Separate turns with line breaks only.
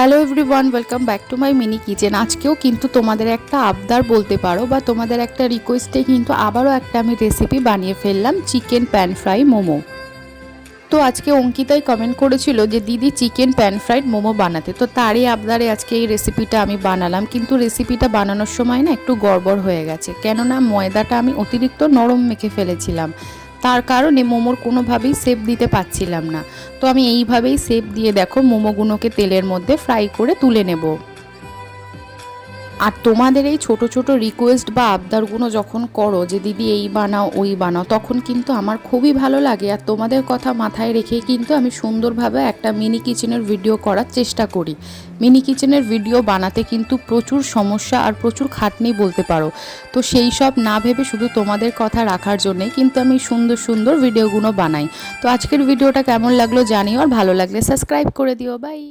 Hello everyone welcome back to my mini kitchen আজকেও কিন্তু তোমাদের একটা আবদার বলতে পারো বা তোমাদের একটা রিকোয়েস্টে কিন্তু আবারও একটা আমি রেসিপি বানিয়ে ফেললাম চিকেন প্যান ফ্রাই মোমো। তো আজকে অঙ্কিতাই কমেন্ট করেছিল যে, দিদি চিকেন প্যান ফ্রাইড মোমো বানাতে। তো তারই আবদারে আজকে এই রেসিপিটা আমি বানালাম। কিন্তু রেসিপিটা বানানোর সময় না একটু গড়বড় হয়ে গেছে। কেননা ময়দাটা আমি অতিরিক্ত নরম মেখে ফেলেছিলাম। তার কারণে মোমোর কোনোভাবেই সেপ দিতে পারছিলাম না। তো আমি এইভাবেই সেপ দিয়ে দেখো মোমোগুলোকে তেলের মধ্যে ফ্রাই করে তুলে নেব। আর তোমাদের এই ছোট ছোট রিকোয়েস্ট বা আবদারগুলো যখন করো যে, দিদি, এই বানাও, ওই বানাও, তখন কিন্তু আমার খুবই ভালো লাগে। আর তোমাদের কথা মাথায় রেখেই কিন্তু আমি সুন্দরভাবে একটা মিনি কিচেনের ভিডিও করার চেষ্টা করি। মিনি কিচেনের ভিডিও বানাতে কিন্তু প্রচুর সমস্যা আর প্রচুর খাটনি বলতে পারো। তো সেই সব না ভেবে শুধু তোমাদের কথা রাখার জন্যে কিন্তু আমি সুন্দর সুন্দর ভিডিওগুলো বানাই। তো আজকের ভিডিওটা কেমন লাগল জানিও, আর ভালো লাগলে সাবস্ক্রাইব করে দিও। বাই